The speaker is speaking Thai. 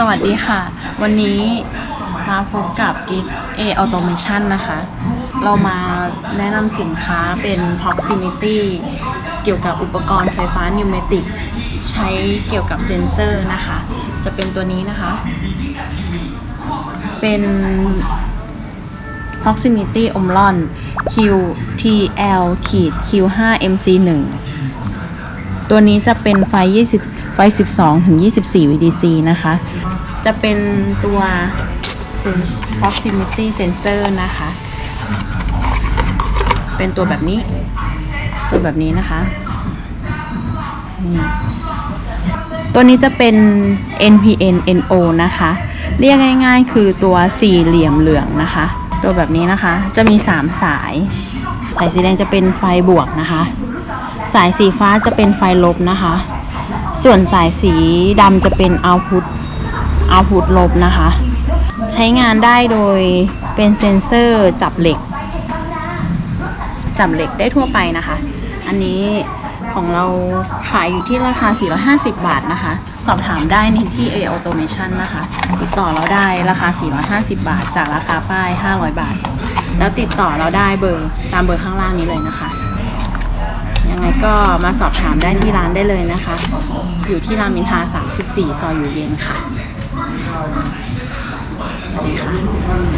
สวัสดีค่ะ วันนี้มาพบกับ Git A Automation นะคะ เรามาแนะนำสินค้าเป็น Proximity เกี่ยวกับอุปกรณ์ไฟฟ้านิวเมติกใช้เกี่ยวกับเซนเซอร์นะคะ จะเป็นตัวนี้นะคะ เป็น Proximity Omron QTL ขีด Q5 MC1 ตัวนี้จะเป็นไฟ 20 ไฟ 12 ถึง 24 VDC นะคะ จะเป็นตัว Proximity Sensor นะคะ เป็นตัวแบบนี้ ตัวแบบนี้นะคะ ตัวนี้จะเป็น NPN NO นะคะ เรียกง่ายๆ คือตัวสี่เหลี่ยมเหลืองนะคะ ตัวแบบนี้นะคะ จะมี 3 สาย สายสีแดงจะเป็นไฟบวกนะคะ สายสีฟ้าจะเป็นไฟลบนะคะ ส่วนสายสีดำจะเป็นเอาพุตเอาพุตลบนะคะ ใช้งานได้โดยเป็นเซ็นเซอร์จับเหล็ก จับเหล็กได้ทั่วไปนะคะ อันนี้ของเราขายอยู่ที่ราคา 450 บาทนะคะ สอบถามได้ในที่ A Automation นะคะ ติดต่อเราได้ราคา 450 บาท จากราคาป้าย 500 บาท แล้วติดต่อเราได้เบอร์ตามเบอร์ข้างล่างนี้เลยนะคะ ยังไงก็มาสอบถามได้ที่ร้านได้เลยนะคะ อยู่ที่รามอินทรา34 ซอยอยู่เย็นค่ะสวัสดีค่ะ